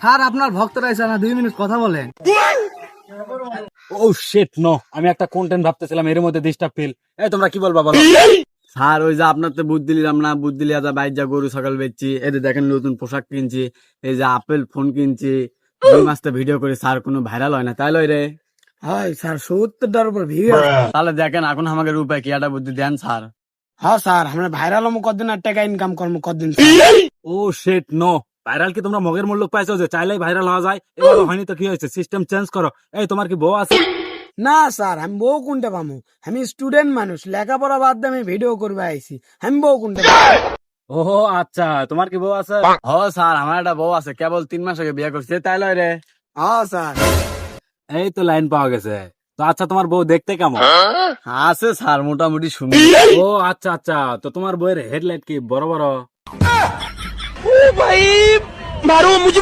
Sir আপনার ভক্তরা এসে না দুই মিনিট কথা বলেন। ও শিট নো আমি একটা কন্টেন্ট ভাবতেছিলাম এর মধ্যে ডিস্টার্ব ফিল এই তোমরা কি বলবা বলো? স্যার ওই যে আপনার তো বুদ্ধি দিলাম না বুদ্ধি লিয়া যা বাইর যা গরু সকাল বেচছি। এই যে দেখেন নতুন পোশাক কিনছি এই যে আপেল ফোন কিনছি। দুই মাস তো ভিডিও করে স্যার কোনো ভাইরাল হয় না। তাই লয় রে। হয় স্যার সত্তরটার উপর ভিউ। তাহলে দেখেন এখন আমাকে রূপায় কি একটা বুদ্ধি দেন স্যার? হ্যাঁ স্যার আমরা ভাইরাল হব কদিন আর টাকা ইনকাম করব কদিন ও শিট নো ভাইরাল কি তোমরা মগের মূল্য পাইছো যে চাইলেই ভাইরাল হওয়া যায়? এবার হয়নি তো কি হয়েছে? সিস্টেম চেঞ্জ করো। এই তোমার কি বউ আছে? না স্যার আমি বউ কোনটা পামু? আমি স্টুডেন্ট মানুষ লেখাপড়া বাদ দিয়ে আমি ভিডিও করবে আইছি। আমি বউ কোনটা ও আচ্ছা তোমার কি বউ আছে? হ স্যার আমার একটা বউ আছে কেবল তিন মাস আগে বিয়ে করছে তাই লয় রে। হ্যাঁ স্যার। এই তো লাইন পাওয়া গেছে। তো আচ্ছা তোমার বউ দেখতে কেমন? আছে স্যার মোটামুটি শুনি ও আচ্ছা আচ্ছা তো তোমার বউয়ের হেডলাইট কি? বড় বড়? मारो मुझ